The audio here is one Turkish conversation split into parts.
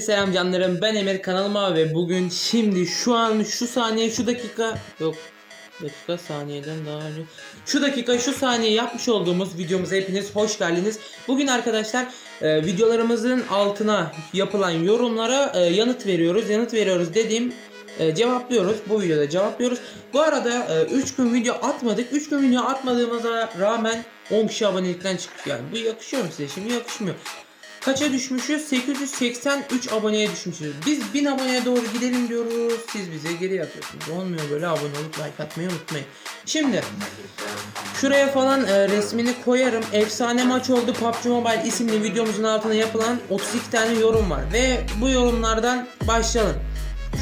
Selam canlarım ben Emir kanalıma ve bugün şimdi şu an şu saniye şu dakika yok dakika saniyeden daha önce şu dakika şu saniye yapmış olduğumuz videomuza hepiniz hoş geldiniz. Bugün arkadaşlar e, videolarımızın altına yapılan yorumlara e, yanıt veriyoruz. Yanıt veriyoruz dediğim e, cevaplıyoruz. Bu videoda cevaplıyoruz. Bu arada 3 gün video atmadık. 3 gün video atmadığımıza rağmen 10 kişi abonelikten çıktık yani. Bu yakışıyor mu size şimdi? Yakışmıyor. Kaça düşmüşüz? 883 aboneye düşmüşüz. Biz 1000 aboneye doğru gidelim diyoruz. Siz bize geri yapıyorsunuz. Olmuyor böyle abone olup like atmayı unutmayın. Şimdi şuraya falan e, resmini koyarım. Efsane maç oldu PUBG Mobile isimli videomuzun altına yapılan 32 tane yorum var. Ve bu yorumlardan başlayalım.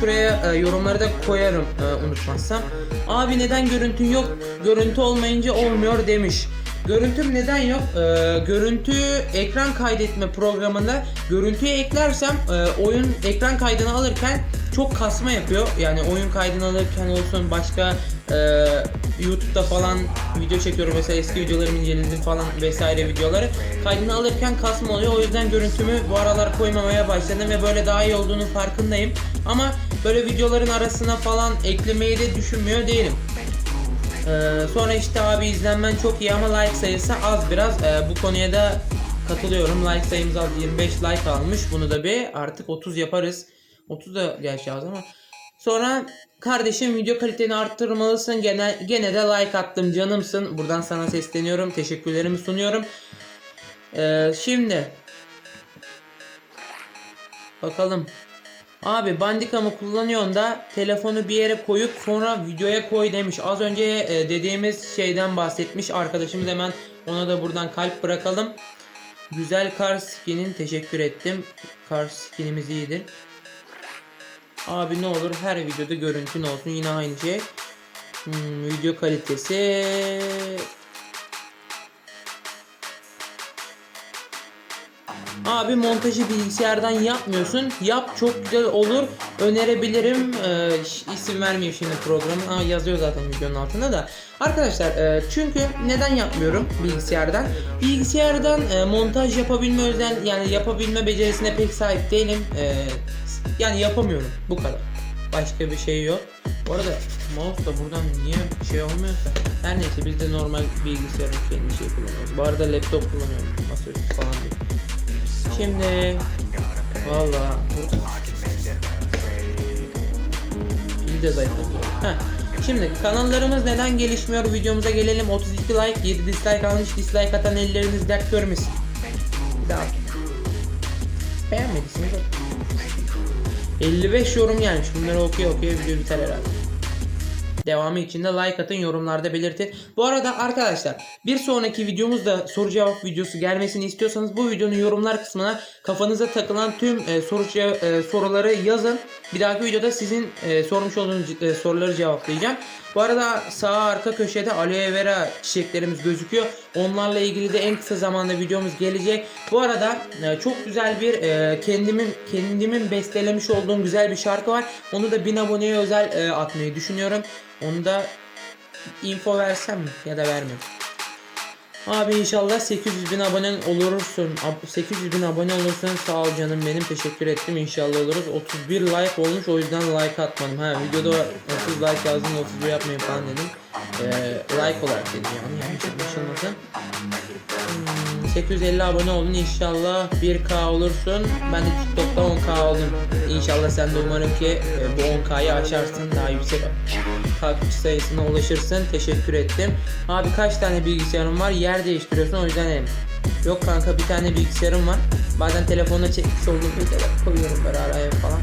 Şuraya e, yorumları da koyarım e, unutmazsam. Abi neden görüntün yok? Görüntü olmayınca olmuyor demiş. Görüntüm neden yok? Ee, görüntü ekran kaydetme programında görüntüyü eklersem e, oyun ekran kaydını alırken çok kasma yapıyor. Yani oyun kaydını alırken olsun başka e, YouTube'da falan video çekiyorum mesela eski videolarımı inceledim falan vesaire videoları. Kaydını alırken kasma oluyor. O yüzden görüntümü bu aralar koymamaya başladım ve böyle daha iyi olduğunu farkındayım. Ama böyle videoların arasına falan eklemeyi de düşünmüyor değilim. Ee, sonra işte abi izlenmen çok iyi ama like sayısı az biraz. Ee, bu konuya da katılıyorum. Like sayımız az 25 like almış. Bunu da bir artık 30 yaparız. 30 da gerçi az ama. Sonra kardeşim video kaliteni arttırmalısın. Gene, gene de like attım canımsın. Buradan sana sesleniyorum. Teşekkürlerimi sunuyorum. Ee, şimdi bakalım. Abi bandikamı kullanıyorsun da telefonu bir yere koyup sonra videoya koy demiş. Az önce e, dediğimiz şeyden bahsetmiş arkadaşımız hemen ona da buradan kalp bırakalım. Güzel kar skinin teşekkür ettim. Kar skinimiz iyidir. Abi ne olur her videoda görüntün olsun yine aynı şey. Hmm, video kalitesi Abi montajı bilgisayardan yapmıyorsun. Yap çok güzel olur. Önerebilirim. Ee, isim vermeyeyim şimdi programın. Aa, yazıyor zaten videonun altında da. Arkadaşlar e, çünkü neden yapmıyorum bilgisayardan? Bilgisayardan e, montaj yapabilme özel yani yapabilme becerisine pek sahip değilim. E, yani yapamıyorum. Bu kadar. Başka bir şey yok. Bu arada mouse da buradan niye şey olmuyorsa her neyse biz de normal bilgisayarın kendi şey kullanıyoruz. Bu arada laptop kullanıyorum. Masaüstü falan değil. Şimdi valla pil de zayıflatıyor. Şimdi kanallarımız neden gelişmiyor videomuza gelelim 32 like 7 dislike almış dislike atan elleriniz dert görmesin. Daha. Beğenmediyseniz 55 yorum gelmiş bunları okuya okuya video biter herhalde. Devamı için de like atın yorumlarda belirtin. Bu arada arkadaşlar bir sonraki videomuzda soru cevap videosu gelmesini istiyorsanız bu videonun yorumlar kısmına kafanıza takılan tüm e, soru e, soruları yazın. Bir dahaki videoda sizin e, sormuş olduğunuz e, soruları cevaplayacağım. Bu arada sağ arka köşede aloe vera çiçeklerimiz gözüküyor. Onlarla ilgili de en kısa zamanda videomuz gelecek. Bu arada e, çok güzel bir e, kendimin kendimin bestelemiş olduğum güzel bir şarkı var. Onu da 1000 aboneye özel e, atmayı düşünüyorum. Onu da info versem mi ya da vermem. Abi inşallah 800 bin abone olursun. Ab- 800 bin abone olursun. Sağ ol canım benim. Teşekkür ettim. İnşallah oluruz. 31 like olmuş. O yüzden like atmadım. Ha videoda 30 like yazdım. 31 yapmayın falan dedim. Ee, like olarak dedim yani. Yanlış anlaşılmasın. Hmm, 850 abone oldun. İnşallah 1K olursun. Ben de TikTok'ta 10K oldum. İnşallah sen de umarım ki e, bu 10K'yı aşarsın. Daha yüksek takipçi sayısına ulaşırsın. Teşekkür ettim. Abi kaç tane bilgisayarım var? Yer değiştiriyorsun o yüzden elim. Yok kanka bir tane bilgisayarım var. Bazen telefonla çekmiş olduğum videoları koyuyorum böyle araya falan.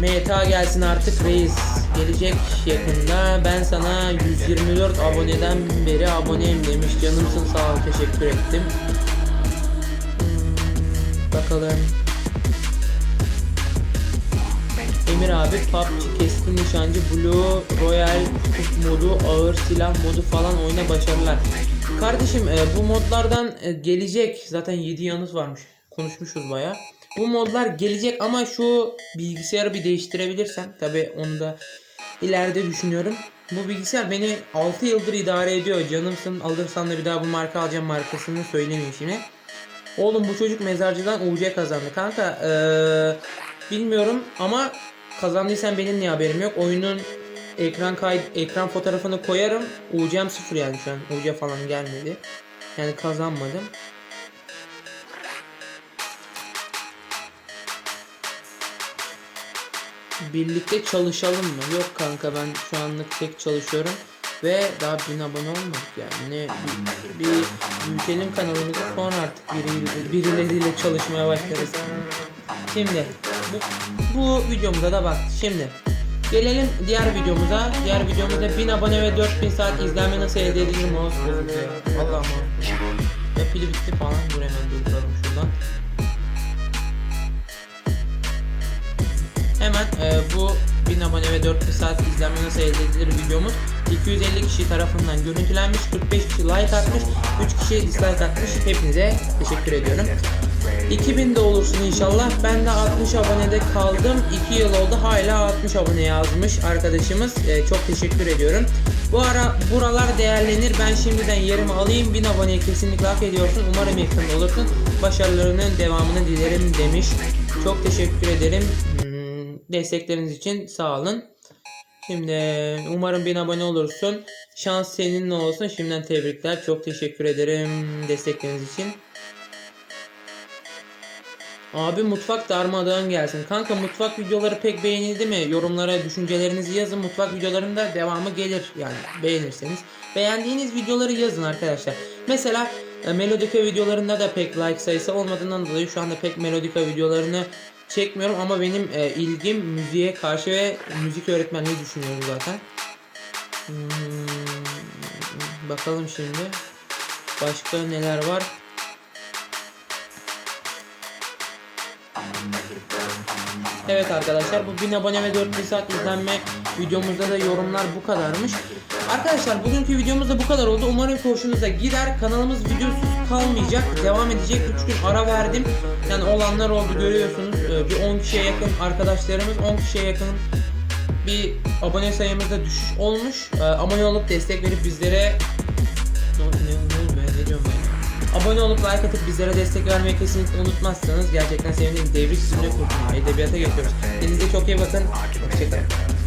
MTA gelsin artık reis. Gelecek yakında. Ben sana 124 aboneden beri aboneyim demiş. Canımsın sağ ol teşekkür ettim. Bakalım. Emir abi PUBG keskin nişancı Blue Royal modu ağır silah modu falan oyna başarılar. Kardeşim e, bu modlardan e, gelecek zaten 7 yanıt varmış konuşmuşuz baya. Bu modlar gelecek ama şu bilgisayarı bir değiştirebilirsem tabi onu da ileride düşünüyorum. Bu bilgisayar beni 6 yıldır idare ediyor. Canımsın alırsan da bir daha bu marka alacağım markasını söylemeyeyim şimdi. Oğlum bu çocuk mezarcıdan UC kazandı. Kanka eee, bilmiyorum ama kazandıysan benim niye haberim yok. Oyunun ekran kay ekran fotoğrafını koyarım. UC'm sıfır yani şu an. UC falan gelmedi. Yani kazanmadım. Birlikte çalışalım mı? Yok kanka ben şu anlık tek çalışıyorum. Ve daha bin abone olmadık yani. Ne, bir, bir büyütelim kanalımızı sonra artık biriyle, birileriyle çalışmaya başlarız. Şimdi bu, bu videomuza da bak. Şimdi gelelim diğer videomuza. Diğer videomuzda 1000 abone ve 4000 saat izlenme nasıl elde edilir mouse bozuldu ya. Allah mouse. Pili bitti falan. Dur hemen durduralım şuradan. Hemen e, bu 1000 abone ve 4000 saat izlenme nasıl elde edilir videomuz 250 kişi tarafından görüntülenmiş 45 kişi like atmış 3 kişi dislike atmış. Hepinize teşekkür ediyorum. 2000 de olursun inşallah. Ben de 60 abonede kaldım. 2 yıl oldu hala 60 abone yazmış arkadaşımız. E, çok teşekkür ediyorum. Bu ara buralar değerlenir. Ben şimdiden yerimi alayım. 1000 aboneye kesinlikle hak ediyorsun. Umarım yakın olursun. Başarılarının devamını dilerim demiş. Çok teşekkür ederim destekleriniz için sağ olun. Şimdi umarım 1000 abone olursun. Şans seninle olsun. Şimdiden tebrikler. Çok teşekkür ederim destekleriniz için. Abi mutfak darmadağın gelsin. Kanka mutfak videoları pek beğenildi mi? Yorumlara düşüncelerinizi yazın. Mutfak videolarında devamı gelir. Yani beğenirseniz. Beğendiğiniz videoları yazın arkadaşlar. Mesela e, Melodika videolarında da pek like sayısı olmadığından dolayı şu anda pek Melodika videolarını çekmiyorum ama benim e, ilgim müziğe karşı ve müzik öğretmenliği düşünüyorum zaten. Hmm, bakalım şimdi. Başka neler var? Evet arkadaşlar bu 1000 abone ve 4000 saat izlenme videomuzda da yorumlar bu kadarmış. Arkadaşlar bugünkü videomuz da bu kadar oldu. Umarım hoşunuza gider. Kanalımız videosuz kalmayacak. Devam edecek. 3 gün ara verdim. Yani olanlar oldu görüyorsunuz. Ee, Bir 10 kişiye yakın arkadaşlarımız 10 kişiye yakın bir abone sayımızda düşüş olmuş. Ee, Abone olup destek verip bizlere ne, ne, ne ya? ne diyorum ben? Abone olup like atıp bizlere destek vermeyi kesinlikle unutmazsanız gerçekten sevinirim. Devrik cümle kurtulma. Edebiyata geçiyoruz. Kendinize çok iyi bakın. Hoşçakalın.